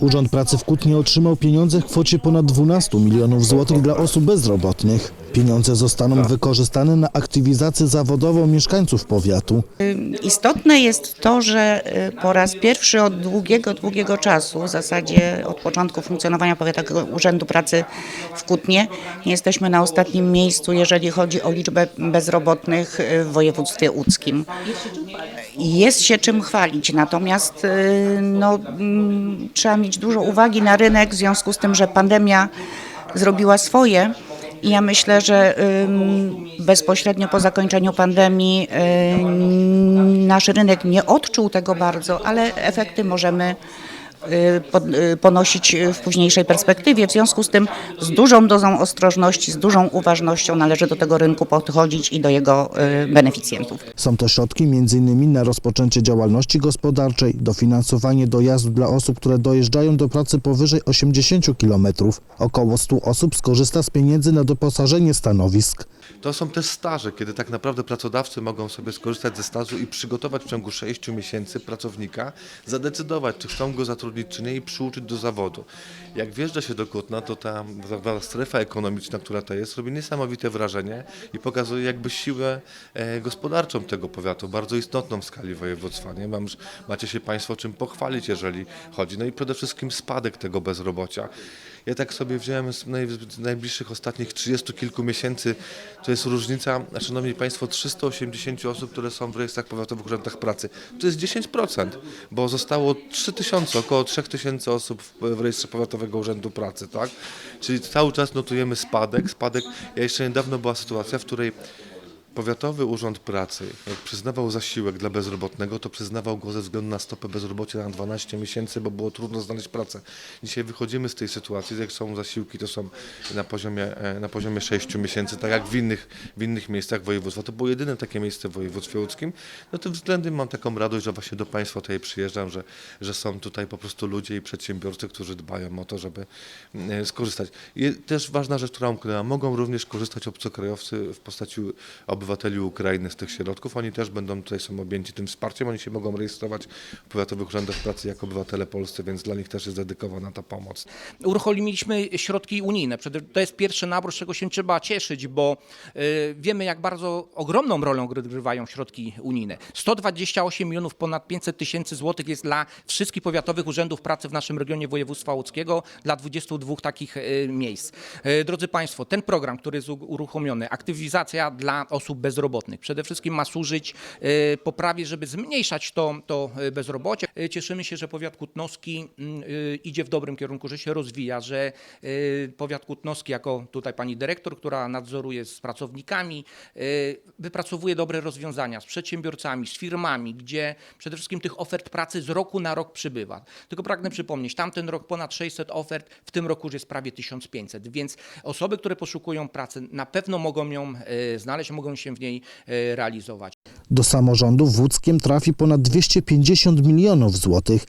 Urząd Pracy w Kutnie otrzymał pieniądze w kwocie ponad 12 milionów złotych dla osób bezrobotnych. Pieniądze zostaną wykorzystane na aktywizację zawodową mieszkańców powiatu. Istotne jest to, że y, po raz pierwszy od długiego, długiego czasu, w zasadzie od początku funkcjonowania Powiatowego Urzędu Pracy w Kutnie, jesteśmy na ostatnim miejscu, jeżeli chodzi o liczbę bezrobotnych y, w województwie łódzkim. Jest się czym chwalić, natomiast y, no, mm, trzeba mieć dużo uwagi na rynek w związku z tym, że pandemia zrobiła swoje. I ja myślę, że bezpośrednio po zakończeniu pandemii nasz rynek nie odczuł tego bardzo, ale efekty możemy ponosić w późniejszej perspektywie. W związku z tym z dużą dozą ostrożności, z dużą uważnością należy do tego rynku podchodzić i do jego y, beneficjentów. Są to środki m.in. na rozpoczęcie działalności gospodarczej, dofinansowanie dojazdu dla osób, które dojeżdżają do pracy powyżej 80 km. Około 100 osób skorzysta z pieniędzy na doposażenie stanowisk. To są też staże, kiedy tak naprawdę pracodawcy mogą sobie skorzystać ze stażu i przygotować w ciągu 6 miesięcy pracownika, zadecydować, czy chcą go zatrudnić, czy nie i przyuczyć do zawodu. Jak wjeżdża się do Kutna, to ta, ta strefa ekonomiczna, która to jest, robi niesamowite wrażenie i pokazuje jakby siłę e, gospodarczą tego powiatu, bardzo istotną w skali województwa. Nie? Mam, macie się Państwo czym pochwalić, jeżeli chodzi. No i przede wszystkim spadek tego bezrobocia. Ja tak sobie wziąłem z najbliższych ostatnich 30 kilku miesięcy, to jest różnica, szanowni państwo, 380 osób, które są w rejestrach powiatowych urzędach pracy. To jest 10%, bo zostało 3000, około 3000 osób w, rejestrze powiatowego urzędu pracy, tak? Czyli cały czas notujemy spadek, spadek. Ja jeszcze niedawno była sytuacja, w której Powiatowy Urząd Pracy, jak przyznawał zasiłek dla bezrobotnego, to przyznawał go ze względu na stopę bezrobocia na 12 miesięcy, bo było trudno znaleźć pracę. Dzisiaj wychodzimy z tej sytuacji, jak są zasiłki, to są na poziomie, e, na poziomie 6 miesięcy, tak jak w innych, w innych miejscach województwa. To było jedyne takie miejsce w województwie łódzkim. No tym względem mam taką radość, że właśnie do Państwa tutaj przyjeżdżam, że, że są tutaj po prostu ludzie i przedsiębiorcy, którzy dbają o to, żeby e, skorzystać. I też ważna rzecz, która umknęła, mogą również korzystać obcokrajowcy w postaci obywateli Ukrainy z tych środków. Oni też będą tutaj są objęci tym wsparciem. Oni się mogą rejestrować w powiatowych urzędach pracy jako obywatele polscy, więc dla nich też jest dedykowana ta pomoc. Uruchomiliśmy środki unijne. To jest pierwszy nabór, z czego się trzeba cieszyć, bo y, wiemy, jak bardzo ogromną rolę odgrywają środki unijne. 128 milionów, ponad 500 tysięcy złotych jest dla wszystkich powiatowych urzędów pracy w naszym regionie województwa łódzkiego, dla 22 takich y, miejsc. Y, drodzy Państwo, ten program, który jest uruchomiony, aktywizacja dla osób bezrobotnych, przede wszystkim ma służyć y, poprawie, żeby zmniejszać to, to y, bezrobocie. Y, Cieszymy się, że powiat kutnowski idzie w dobrym kierunku, że się rozwija, że powiat kutnowski, jako tutaj pani dyrektor, która nadzoruje z pracownikami, wypracowuje dobre rozwiązania z przedsiębiorcami, z firmami, gdzie przede wszystkim tych ofert pracy z roku na rok przybywa. Tylko pragnę przypomnieć, tamten rok ponad 600 ofert, w tym roku już jest prawie 1500, więc osoby, które poszukują pracy, na pewno mogą ją znaleźć, mogą się w niej y, realizować. Do samorządu w Łódzkiem trafi ponad 250 milionów złotych.